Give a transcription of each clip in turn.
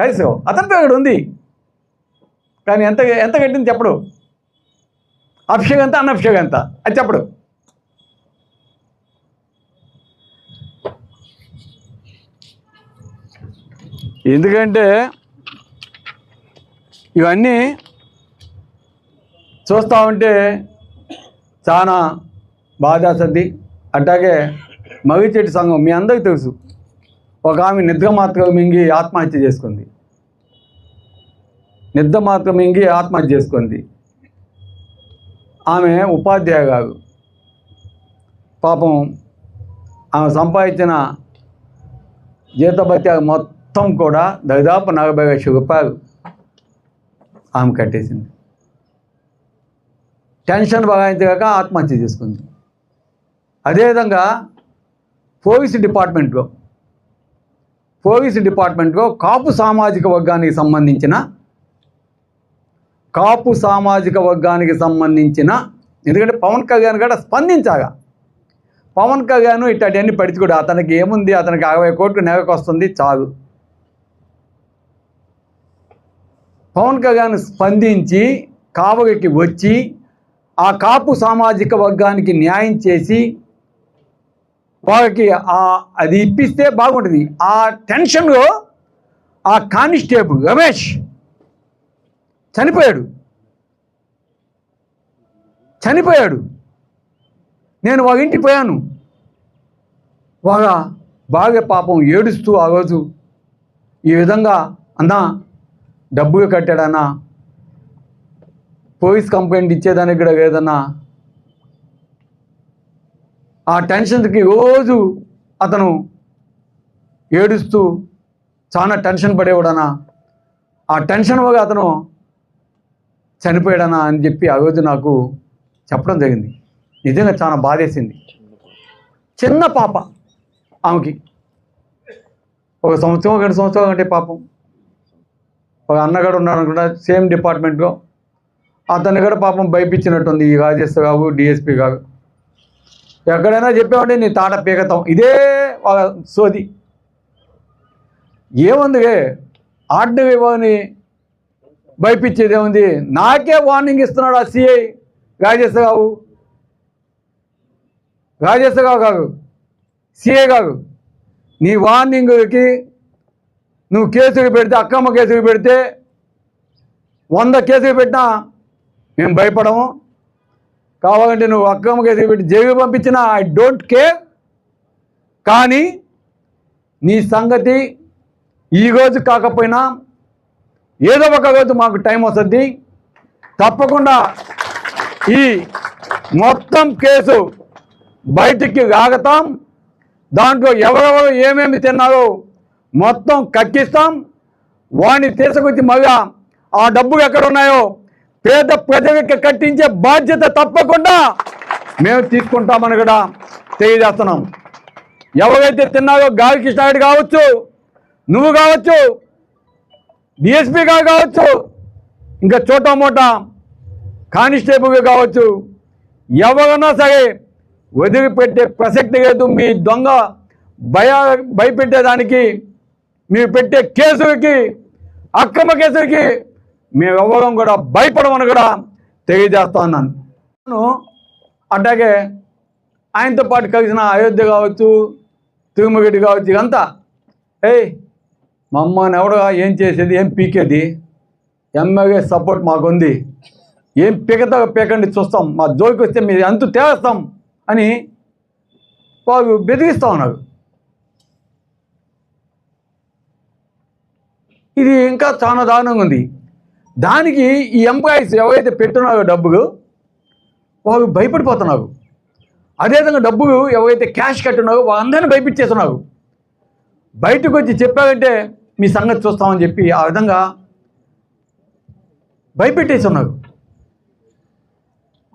కలిసి అతనితో ఇక్కడ ఉంది. కానీ ఎంత ఎంత కట్టింది చెప్పడు. అభిషేక్ ఎంత అనభిషేక్ ఎంత? అది చెప్పడు. ఎందుకంటే ఇవన్నీ చూస్తూ ఉంటే చాలా బాధ అట్లాగే మగిచెట్టు సంఘం మీ అందరికీ తెలుసు. ఒక ఆమె నిద్ర మాత్రం మింగి ఆత్మహత్య చేసుకుంది. నిద్ర మాత్రం మింగి ఆత్మహత్య చేసుకుంది. ఆమె ఉపాధ్యాయ గారు పాపం ఆమె సంపాదించిన జీతభత్యాలు మొత్తం కూడా దాదాపు నలభై లక్షల రూపాయలు ఆమె కట్టేసింది. టెన్షన్ బగాయించగాక ఆత్మహత్య చేసుకుంది. అదేవిధంగా పోలీస్ డిపార్ట్మెంట్లో పోలీసు డిపార్ట్మెంట్లో కాపు సామాజిక వర్గానికి సంబంధించిన కాపు సామాజిక వర్గానికి సంబంధించిన ఎందుకంటే పవన్ కళ్యాణ్ కూడా స్పందించాగా. పవన్ కళ్యాణ్ ఇట్లాంటివన్నీ పడుచుకోడు అతనికి ఏముంది అతనికి అరవై కోట్లు నెలకు వస్తుంది చాలు. పవన్ కళ్యాణ్ స్పందించి కావలికి వచ్చి ఆ కాపు సామాజిక వర్గానికి న్యాయం చేసి వాళ్ళకి అది ఇప్పిస్తే బాగుంటుంది. ఆ టెన్షన్లో ఆ కానిస్టేబుల్ రమేష్ చనిపోయాడు. చనిపోయాడు. నేను వాళ్ళ ఇంటికి పోయాను. బాగా బాగా పాపం ఏడుస్తూ ఆ రోజు ఈ విధంగా అన్నా డబ్బులు కట్టాడన్నా పోలీస్ కంప్లైంట్ ఇచ్చేదానికి కూడా లేదన్నా ఆ టెన్షన్కి రోజు అతను ఏడుస్తూ చాలా టెన్షన్ పడేవాడనా? ఆ టెన్షన్ వల్ల అతను చనిపోయాడనా అని చెప్పి ఆ రోజు నాకు చెప్పడం జరిగింది. నిజంగా చాలా బాధేసింది. చిన్న పాప ఆమెకి. ఒక సంవత్సరం రెండు సంవత్సరాలు అంటే పాపం. ఒక అన్నగాడు ఉన్నాడు అనుకుంటా సేమ్ డిపార్ట్మెంట్లో. అతన్ని కూడా పాపం భయపించినట్టుంది ఈ రాజేశ్వరరావు డిఎస్పీ గారు. ఎక్కడైనా చెప్పామంటే నీ తాట పీకతాం. ఇదే సోది. ఏముంది ఆర్డినరీ వాళ్ళని భయపించేది ఏముంది? నాకే వార్నింగ్ ఇస్తున్నాడు ఆ సిఐ రాజేశ్వరరావు రాజేశ్వరరావు కాదు సిఐ కాదు నీ వార్నింగ్కి నువ్వు కేసులు పెడితే అక్కమ్మ కేసులు పెడితే వంద కేసులు పెట్టినా మేము భయపడము. కావాలంటే నువ్వు అక్కమ్మ ఎదిగిపెట్టి పెట్టి జైలు పంపించినా ఐ డోంట్ కేర్ కానీ నీ సంగతి ఈరోజు కాకపోయినా ఏదో ఒక రోజు మాకు టైం వస్తుంది. తప్పకుండా ఈ మొత్తం కేసు బయటికి ఆగతాం దాంట్లో ఎవరెవరు ఏమేమి తిన్నారో మొత్తం కక్కిస్తాం. వాడిని తీసుకొచ్చి మళ్ళా ఆ డబ్బులు ఎక్కడ ఉన్నాయో పేద ప్రజలకి కట్టించే బాధ్యత తప్పకుండా మేము తీసుకుంటామని కూడా తెలియజేస్తున్నాం. ఎవరైతే తిన్నారో గాలి కృష్ణారెడ్డి కావచ్చు నువ్వు కావచ్చు డిఎస్పీ గారు కావచ్చు ఇంకా చోటమోట మోటా కానిస్టేబుల్ కావచ్చు ఎవరన్నా సరే వదిలిపెట్టే ప్రసక్తి లేదు మీ దొంగ భయ భయపెట్టేదానికి మీరు పెట్టే కేసులకి అక్రమ కేసులకి మేము ఎవ్వరం కూడా భయపడమని కూడా తెలియజేస్తా ఉన్నాను. నేను అట్లాగే ఆయనతో పాటు కలిసిన అయోధ్య కావచ్చు తిరుమలరెడ్డి కావచ్చు ఇదంతా. ఏయ్ మా అమ్మని ఎవడగా ఏం చేసేది ఏం పీకేది? ఎమ్మెల్యే సపోర్ట్ మాకుంది. ఏం పీకతా పీకండి చూస్తాం. మా జోలికి వస్తే మీరు అంతు తేస్తాం అని వాళ్ళు బెదిరిస్తూ ఉన్నారు. ఇది ఇంకా చాలా దారుణంగా ఉంది. దానికి ఈ ఎంప్లాయీస్ ఎవరైతే పెట్టున్నారో డబ్బులు వాళ్ళు భయపడిపోతున్నారు. అదేవిధంగా డబ్బులు ఎవరైతే క్యాష్ కట్టున్నారో వాళ్ళందరినీ భయపెట్టేస్తున్నారు. బయటకు వచ్చి చెప్పారంటే మీ సంగతి చూస్తామని చెప్పి ఆ విధంగా భయపెట్టేస్తున్నారు.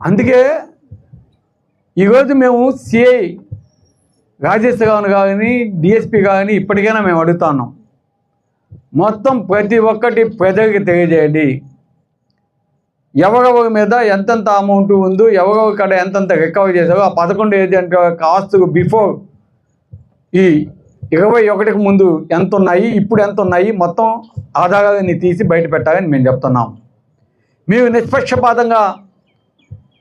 అందుకే ఈరోజు మేము సిఐ రాజేష్ గారిని కానీ డిఎస్పి కానీ ఇప్పటికైనా మేము అడుగుతా ఉన్నాం. మొత్తం ప్రతి ఒక్కటి ప్రజలకి తెలియజేయండి. ఎవరెవరి మీద ఎంతెంత అమౌంట్ ఉందో ఎవరెవరి కడ ఎంతెంత రికవర్ చేశారో ఆ పదకొండు ఏజెంట్ యొక్క ఆస్తులు బిఫోర్ ఈ ఇరవై ఒకటికి ముందు ఎంత ఉన్నాయి ఇప్పుడు ఎంత ఉన్నాయి మొత్తం ఆధారాన్ని తీసి బయట పెట్టాలని మేము చెప్తున్నాం. మీరు నిష్పక్షపాతంగా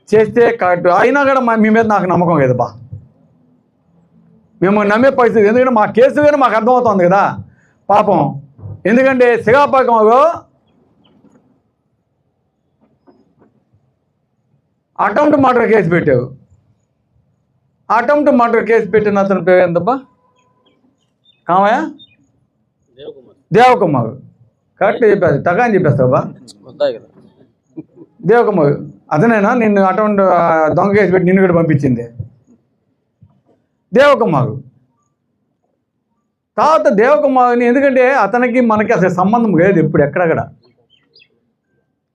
చేస్తే కరెక్ట్ అయినా కూడా మా- మీ మీద నాకు నమ్మకం లేదు బా మేము నమ్మే పరిస్థితి ఎందుకంటే మా కేసు కానీ మాకు అర్థమవుతుంది కదా. పాపం ఎందుకంటే శ్రీకాకుళంలో అటెంప్ట్ మర్డర్ కేసు పెట్టావు. అటెంప్ట్ మర్డర్ కేసు పెట్టిన అతని పేరు ఎంతబ్బా కామయ్య? దేవకుమార్. కరెక్ట్ చెప్పారు. తగా అని చెప్పేస్తావు దేవకుమార్. అతనేనా? నిన్ను అటెంప్ట్ దొంగ కేసు పెట్టి నిన్ను కూడా పంపించింది. దేవకుమారు. తర్వాత దేవకుమారుని ఎందుకంటే అతనికి మనకి అసలు సంబంధం లేదు ఇప్పుడు ఎక్కడక్కడ.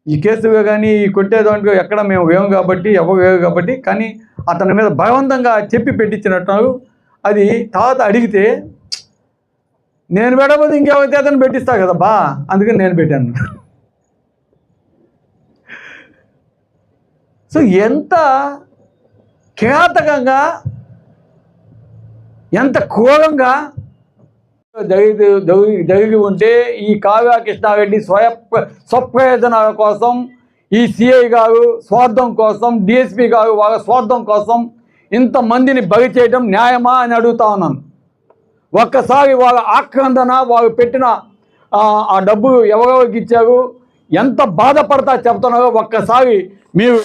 ఈ కేసుగా కానీ ఈ కొట్టే దాంట్లో ఎక్కడ మేము వేము కాబట్టి ఎవరు కాబట్టి కానీ అతని మీద బలవంతంగా చెప్పి పెట్టించినట్టు అది తర్వాత అడిగితే నేను పెట్టకపోతే ఇంకెవరైతే అతను పెట్టిస్తా కదా బా అందుకని నేను పెట్టాను. సో ఎంత కిరాతకంగా ఎంత క్రూరంగా జరిగి జరిగి- ఉంటే ఈ కావ్య కృష్ణారెడ్డి స్వయ స్వప్రయోజనాల కోసం ఈ సిఐ గారు స్వార్థం కోసం డిఎస్పి గారు వాళ్ళ స్వార్థం కోసం ఇంతమందిని బలి చేయడం న్యాయమా అని అడుగుతా ఉన్నాను. ఒక్కసారి వాళ్ళ ఆక్రందన వాళ్ళు పెట్టిన ఆ, ఆ డబ్బు ఎవరెవరికి ఇచ్చారు ఎంత బాధపడతా చెప్తున్నారో ఒక్కసారి మీరు